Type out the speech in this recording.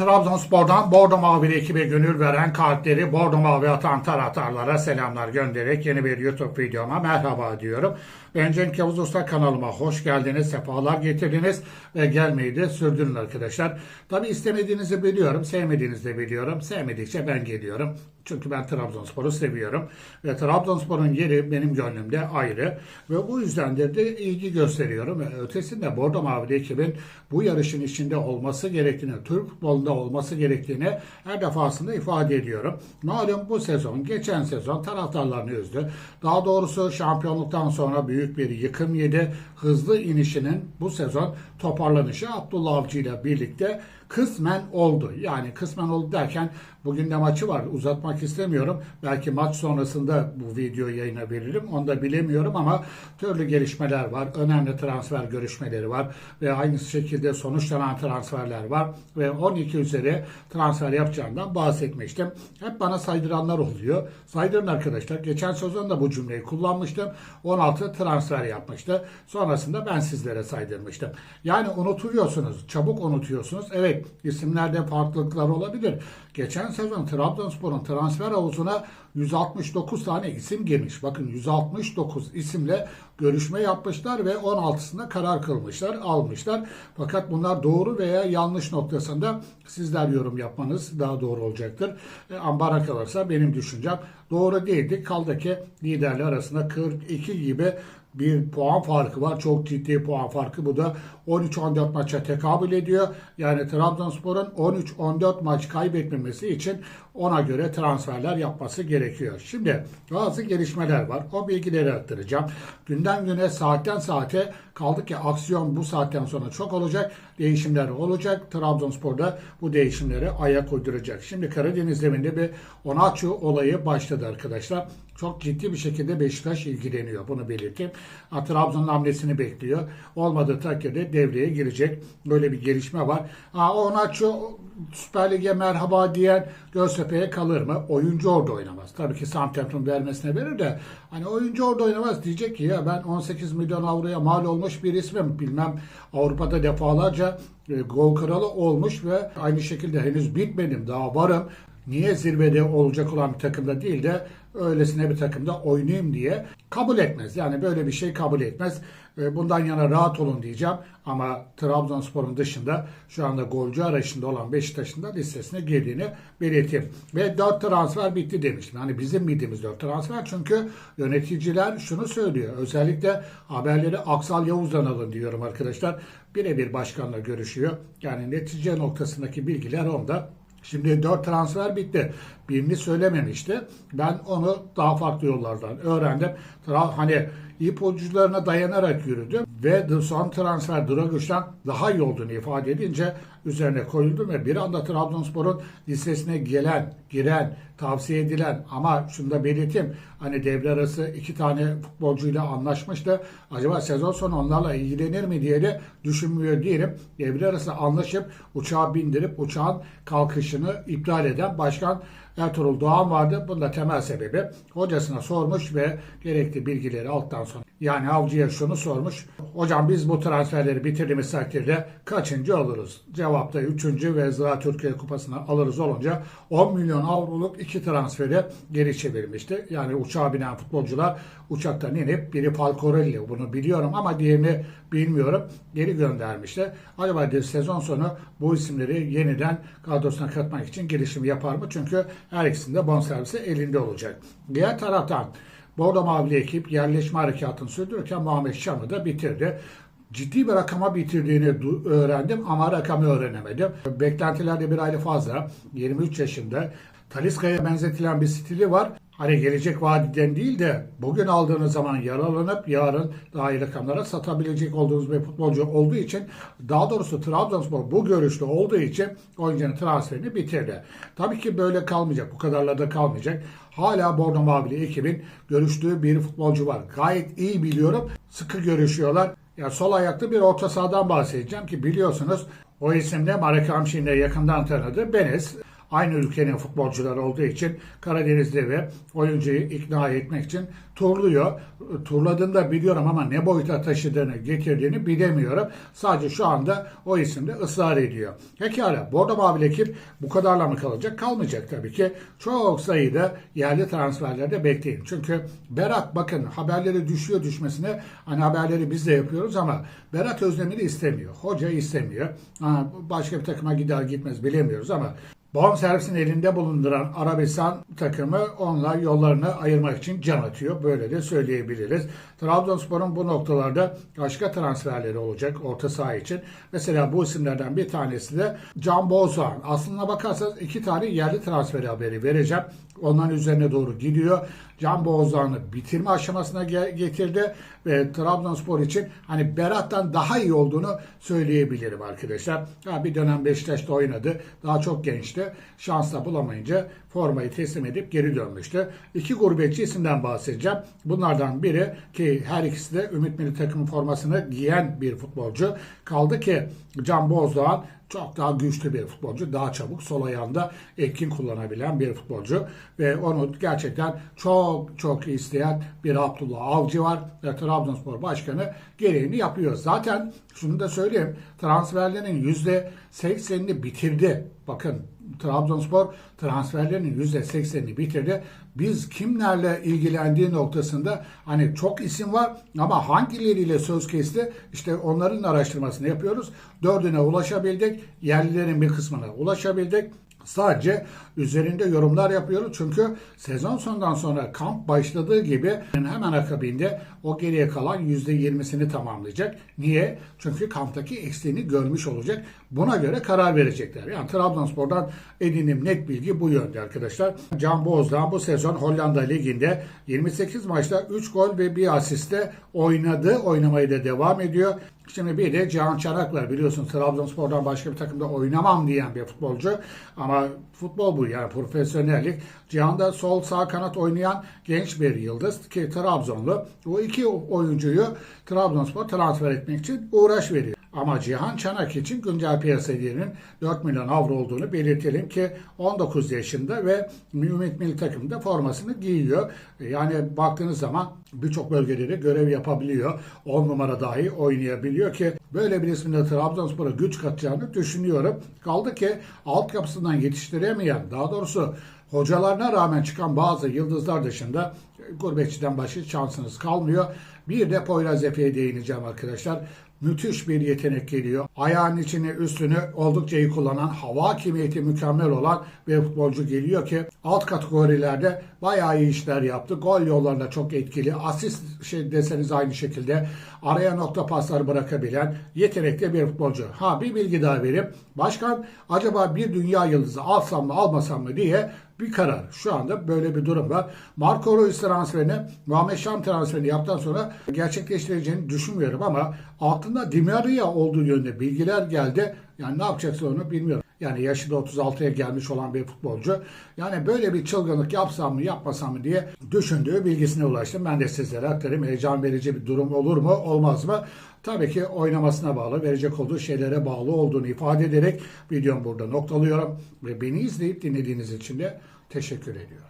Trabzonspor'dan Bordo Mavili ekibe gönül veren kalpleri Bordo Mavi atan taraftarlara selamlar göndererek yeni bir YouTube videoma merhaba diyorum. Ben Cenk Yavuz Usta kanalıma hoş geldiniz, sefalar getirdiniz ve gelmeyi de sürdürün arkadaşlar. Tabi istemediğinizi biliyorum, sevmediğinizi de biliyorum. Sevmedikçe ben geliyorum. Çünkü ben Trabzonspor'u seviyorum. Ve Trabzonspor'un yeri benim gönlümde ayrı. Ve bu yüzdendir de ilgi gösteriyorum. Ötesinde Bordo Mavili ekibin bu yarışın içinde olması gerektiğini, Türk futbolunda olması gerektiğini her defasında ifade ediyorum. Malum bu sezon, geçen sezon taraftarlarını üzdü. Daha doğrusu şampiyonluktan sonra büyük bir yıkım yedi. Hızlı inişinin bu sezon toparlanışı Abdullah Avcı ile birlikte kısmen oldu. Yani kısmen oldu derken bugün de maçı var. Uzatmak istemiyorum. Belki maç sonrasında bu videoyu yayına veririm. Onu da bilemiyorum ama türlü gelişmeler var. Önemli transfer görüşmeleri var. Ve aynı şekilde sonuçlanan transferler var. Ve 12 üzeri transfer yapacağından bahsetmiştim. Hep bana saydıranlar oluyor. Saydırın arkadaşlar. Geçen sezon da bu cümleyi kullanmıştım. 16 transfer yapmıştı. Sonrasında ben sizlere saydırmıştım. Yani unutuyorsunuz. Çabuk unutuyorsunuz. Evet isimlerde farklılıklar olabilir. Geçen sezon Trabzonspor'un transfer havuzuna 169 tane isim girmiş. Bakın 169 isimle görüşme yapmışlar ve 16'sında karar kılmışlar, almışlar. Fakat bunlar doğru veya yanlış noktasında sizler yorum yapmanız daha doğru olacaktır. E, ambara kalırsa benim düşüncem doğru değildi. Kaldı ki liderler arasında 42 gibi bir puan farkı var. Çok ciddi puan farkı. Bu da 13-14 maça tekabül ediyor. Yani Trabzonspor'un 13-14 maç kaybetmemesi için ona göre transferler yapması gerekiyor. Şimdi bazı gelişmeler var. O bilgileri aktaracağım. Günden güne saatten saate kaldı ki aksiyon bu saatten sonra çok olacak. Değişimler olacak. Trabzonspor'da bu değişimlere ayak uyduracak. Şimdi Karadeniz zeminde bir Onaçu olayı başladı arkadaşlar. Çok ciddi bir şekilde Beşiktaş ilgileniyor. Bunu belirteyim. Ha, Trabzon'un hamlesini bekliyor. Olmadığı takdirde devreye girecek. Böyle bir gelişme var. Ha, Onaçu Süper Lig'e merhaba diyen Göztepe'ye kalır mı? Oyuncu orada oynamaz. Tabii ki Southampton vermesine verir de hani oyuncu orada oynamaz diyecek ki ya ben 18 milyon avroya mal olmuş bir ismim. Bilmem Avrupa'da defalarca e, gol kralı olmuş ve aynı şekilde henüz bitmedim daha varım. Niye zirvede olacak olan bir takımda değil de öylesine bir takımda oynayayım diye kabul etmez. Yani böyle bir şey kabul etmez. E, Bundan yana rahat olun diyeceğim. Ama Trabzonspor'un dışında şu anda golcü arayışında olan Beşiktaş'ın da listesine girdiğini belirteyim. Ve 4 transfer bitti demiştim. Hani bizim bildiğimiz 4 transfer çünkü yöneticiler şunu söylüyor. Özellikle haberleri Aksal Yavuz'dan alın diyorum arkadaşlar. Birebir başkanla görüşüyor. Yani netice noktasındaki bilgiler onda. Şimdi 4 transfer bitti. Birini söylememişti. Ben onu daha farklı yollardan öğrendim. Hani ipuçlarına dayanarak yürüdüm ve son transfer Draguç'tan daha iyi olduğunu ifade edince üzerine koyuldum ve bir anda Trabzonspor'un listesine gelen, giren, tavsiye edilen ama şunu da belirteyim hani devre arası iki tane futbolcuyla anlaşmıştı. Acaba sezon sonu onlarla ilgilenir mi diye de düşünmüyor değilim. Devre arası anlaşıp uçağa bindirip uçağın kalkışını iptal eden başkan Ertuğrul Doğan vardı. Bunun da temel sebebi hocasına sormuş ve gerekli bilgileri alttan sonra yani avcıya şunu sormuş. Hocam biz bu transferleri bitirdiğimiz takdirde kaçıncı oluruz? Cevapta üçüncü ve Zira Türkiye Kupası'nı alırız olunca 10 milyon avroluk iki transferi geri çevirmişti. Yani uçağa binen futbolcular uçaktan inip biri Falcorelli bunu biliyorum ama diğerini bilmiyorum. Geri göndermişti. Acaba de sezon sonu bu isimleri yeniden kadrosuna katmak için girişim yapar mı? Çünkü her ikisinde bonservisi elinde olacak. Diğer taraftan Bordo Mavili ekip yerleşme harekatını sürdürürken Muhammed Şam'ı da bitirdi. Ciddi bir rakama bitirdiğini öğrendim ama rakamı öğrenemedim. Beklentiler de bir aile fazla. 23 yaşında. Taliska'ya benzetilen bir stili var. Hani gelecek vadiden değil de bugün aldığınız zaman yaralanıp yarın daha iyi rakamlara satabilecek olduğunuz bir futbolcu olduğu için daha doğrusu Trabzonspor bu görüşte olduğu için oyuncunun transferini bitirdi. Tabii ki böyle kalmayacak. Bu kadarla da kalmayacak. Hala Bordo Mavili ekibin görüştüğü bir futbolcu var. Gayet iyi biliyorum. Sıkı görüşüyorlar. Ya sol ayaklı bir orta sahadan bahsedeceğim ki biliyorsunuz o isimde Marek Hamşin'le yakından tanıdı. Beniz aynı ülkenin futbolcuları olduğu için Karadeniz'de ve oyuncuyu ikna etmek için turluyor. Turladığını da biliyorum ama ne boyuta taşıdığını, getirdiğini bilemiyorum. Sadece şu anda o isimde ısrar ediyor. Pekala, Bordo Mavili ekip bu kadarla mı kalacak? Kalmayacak tabii ki. Çok sayıda yerli transferlerde bekleyin. Çünkü Berat bakın haberleri düşüyor düşmesine hani haberleri biz de yapıyoruz ama Berat Özdemir'i istemiyor. Hoca istemiyor. Başka bir takıma gider gitmez bilemiyoruz ama Bonservis'in elinde bulunduran Arabistan takımı onunla yollarını ayırmak için can atıyor. Böyle de söyleyebiliriz. Trabzonspor'un bu noktalarda başka transferleri olacak orta saha için. Mesela bu isimlerden bir tanesi de Can Bozdoğan. Aslına bakarsanız iki tane yerli transferi haberi vereceğim. Onların üzerine doğru gidiyor. Can Bozdoğan'ı bitirme aşamasına ge- getirdi ve Trabzonspor için hani Berat'tan daha iyi olduğunu söyleyebilirim arkadaşlar. Ha, bir dönem Beşiktaş'ta oynadı. Daha çok gençti. Şans da bulamayınca formayı teslim edip geri dönmüştü. İki gurbetçi isimden bahsedeceğim. Bunlardan biri ki her ikisi de Ümit Milli Takımı formasını giyen bir futbolcu. Kaldı ki Can Bozdoğan çok daha güçlü bir futbolcu. Daha çabuk sol ayağında etkin kullanabilen bir futbolcu. Ve onu gerçekten çok çok isteyen bir Abdullah Avcı var. Ve Trabzonspor Başkanı gereğini yapıyor. Zaten şunu da söyleyeyim. Transferlerin %80'ini bitirdi. Bakın Trabzonspor transferlerinin %80'ini bitirdi. Biz kimlerle ilgilendiği noktasında hani çok isim var ama hangileriyle söz kesti işte onların araştırmasını yapıyoruz. Dördüne ulaşabildik. Yerlilerin bir kısmına ulaşabildik. Sadece üzerinde yorumlar yapıyoruz çünkü sezon sonundan sonra kamp başladığı gibi hemen akabinde o geriye kalan %20'sini tamamlayacak. Niye? Çünkü kamptaki eksiğini görmüş olacak. Buna göre karar verecekler. Yani Trabzonspor'dan edindiğim net bilgi bu yönde arkadaşlar. Can Bozdağ bu sezon Hollanda Ligi'nde 28 maçta 3 gol ve 1 asiste oynadı. Oynamaya da devam ediyor. Şimdi bir de Cihan Çanak var. Biliyorsun Trabzonspor'dan başka bir takımda oynamam diyen bir futbolcu. Ama futbol bu yani profesyonellik. Cihan da sol sağ kanat oynayan genç bir yıldız ki Trabzonlu. Bu iki oyuncuyu Trabzonspor transfer etmek için uğraş veriyor. Ama Cihan Çanak için güncel piyasa değerinin 4 milyon avro olduğunu belirtelim ki 19 yaşında ve Ümit Milli Takımında formasını giyiyor. Yani baktığınız zaman birçok bölgede de görev yapabiliyor. 10 numara dahi oynayabiliyor ki böyle bir isminde Trabzonspor'a güç katacağını düşünüyorum. Kaldı ki altyapısından yetiştiremeyen daha doğrusu hocalarına rağmen çıkan bazı yıldızlar dışında gurbetçiden başka şansınız kalmıyor. Bir de Poyraz Efe'ye değineceğim arkadaşlar. Müthiş bir yetenek geliyor. Ayağın içini üstünü oldukça iyi kullanan, hava hakimiyeti mükemmel olan bir futbolcu geliyor ki alt kategorilerde bayağı iyi işler yaptı. Gol yollarında çok etkili. Asist şey deseniz aynı şekilde araya nokta paslar bırakabilen yetenekli bir futbolcu. Ha bir bilgi daha vereyim. Başkan acaba bir dünya yıldızı alsam mı almasam mı diye bir karar. Şu anda böyle bir durum var. Marco Reus transferini, Muhammed Şam transferini yaptıktan sonra gerçekleştireceğini düşünmüyorum ama altında Di Maria olduğu yönde bilgiler geldi. Yani ne yapacaksa onu bilmiyorum. Yani yaşı da 36'ya gelmiş olan bir futbolcu. Yani böyle bir çılgınlık yapsam mı yapmasam mı diye düşündüğü bilgisine ulaştım. Ben de sizlere aktarayım. Heyecan verici bir durum olur mu olmaz mı? Tabii ki oynamasına bağlı, verecek olduğu şeylere bağlı olduğunu ifade ederek videomu burada noktalıyorum. Ve beni izleyip dinlediğiniz için de teşekkür ediyorum.